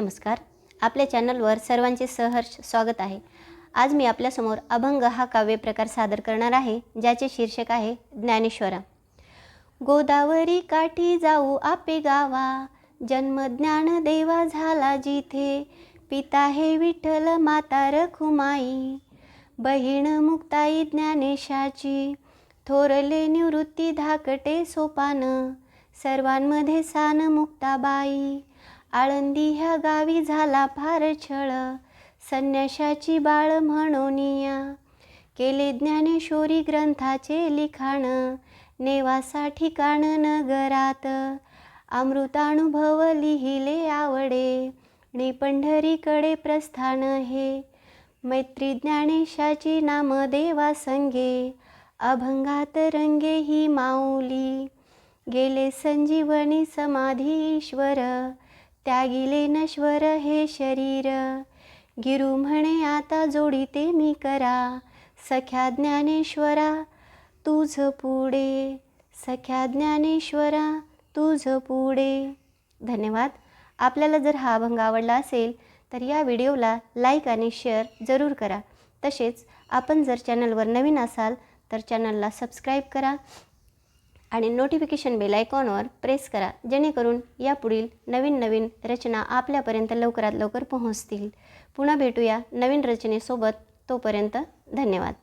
नमस्कार. आपल्या चॅनलवर सर्वांचे सहर्ष स्वागत आहे. आज मी आपल्यासमोर अभंग हा काव्यप्रकार सादर करणार आहे ज्याचे शीर्षक आहे ज्ञानेश्वरा. गोदावरी काठी जाऊ आपे गावा जन्मज्ञान देवा झाला जिथे पिता हे विठ्ठल माता रखुमाई. बहीण मुक्ताई ज्ञानेशाची थोरले निवृत्ती धाकटे सोपान सर्वांमध्ये सान मुक्ताबाई. आळंदी ह्या गावी झाला फार छळ. संन्याशाची बाळ म्हणोनिया केले ज्ञानेश्वरी ग्रंथाचे लिखाण. नेवासा ठिकाण नगरात. अमृतानुभव लिहिले आवडे. नी पंढरीकडे प्रस्थान हे. मैत्री ज्ञानेशाची नामदेवा संगे. अभंगात रंगे ही माऊली. गेले संजीवनी समाधी ईश्वर. त्यागिले नश्वर हे शरीर. गिरू म्हणे आता जोडीते मी करा. सख्या ज्ञानेश्वरा तुझ पुढे. सख्या ज्ञानेश्वरा तुझ पुढे. धन्यवाद. आपल्याला जर हा अभंग आवडला असेल तर या व्हिडिओला लाईक आणि शेअर जरूर करा. तसेच आपण जर चॅनलवर नवीन असाल तर चॅनलला सबस्क्राईब करा. आणि नोटिफिकेशन बेल आयकॉनवर प्रेस करा जेणेकरून यापुढील नवीन नवीन रचना आपल्यापर्यंत लवकरात लवकर पोहोचतील. पुन्हा भेटूया नवीन रचनेसोबत. तोपर्यंत धन्यवाद.